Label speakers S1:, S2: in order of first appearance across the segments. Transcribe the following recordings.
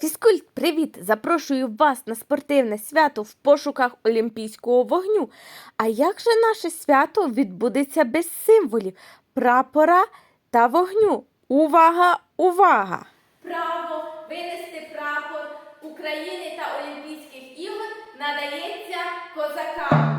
S1: Фізкульт, привіт! Запрошую вас на спортивне свято в пошуках Олімпійського вогню. А як же наше свято відбудеться без символів прапора та вогню? Увага, увага!
S2: Право винести прапор України та Олімпійських ігор надається козакам.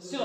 S3: Все.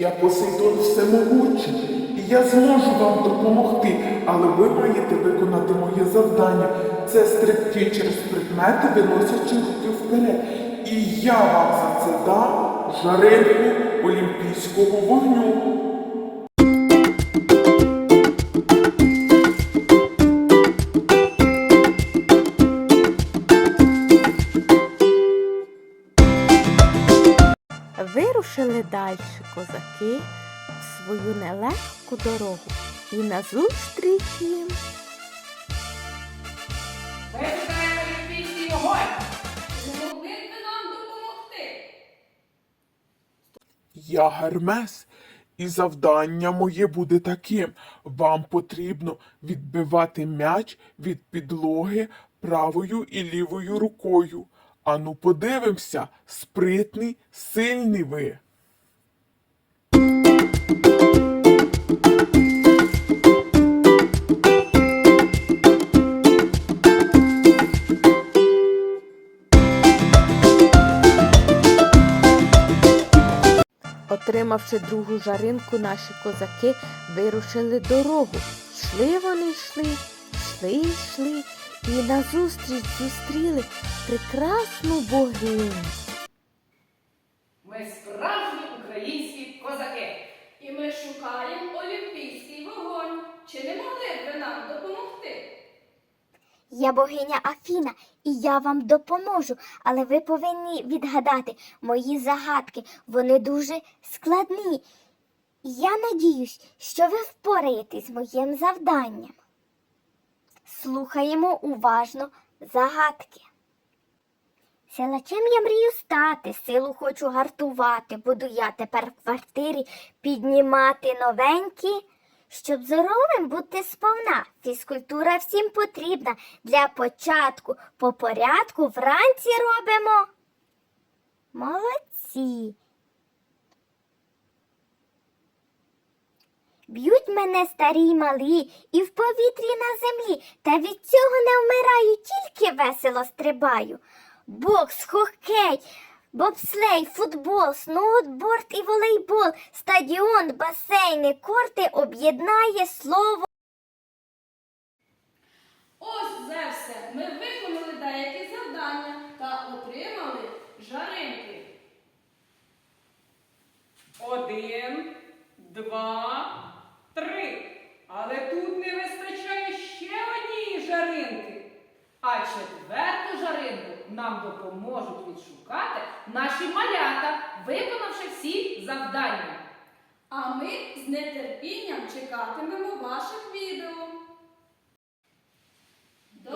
S3: Я
S4: Посейдон всемогучий, і я зможу вам допомогти, але ви маєте виконати моє завдання. Це стрибки через предмети, виносячи руки вперед. І я вам за це дам жаринку олімпійського вогню.
S1: Далі козаки в свою нелегку дорогу і назустріч їм?
S4: Я Гермес, і завдання моє буде таким. Вам потрібно відбивати м'яч від підлоги правою і лівою рукою. Ану, подивимося, спритний, сильний ви.
S1: Отримавши другу жаринку, наші козаки вирушили дорогу. Йшли вони йшли, йшли, йшли, і назустріч зустріли прекрасну богиню.
S5: Ми справжні українські козаки.
S6: І ми шукаємо олімпійський вогонь. Чи не могли б ви нам допомогти?
S3: Я богиня Афіна, і я вам допоможу, але ви повинні відгадати мої загадки. Вони дуже складні. Я надіюсь, що ви впораєтесь з моїм завданням. Слухаємо уважно загадки. Силачем я мрію стати, силу хочу гартувати. Буду я тепер в квартирі піднімати новенькі. Щоб здоровим бути сповна, фізкультура всім потрібна. Для початку по порядку вранці робимо. Молодці. Б'ють мене старі й малі, і в повітрі на землі, та від цього не вмираю, тільки весело стрибаю. Бокс, хокей, бобслей, футбол, сноутборд і волейбол, стадіон, басейни, корти об'єднає слово.
S5: Нам допоможуть відшукати наші малята, виконавши всі завдання.
S6: А ми з нетерпінням чекатимемо ваших відео.
S2: До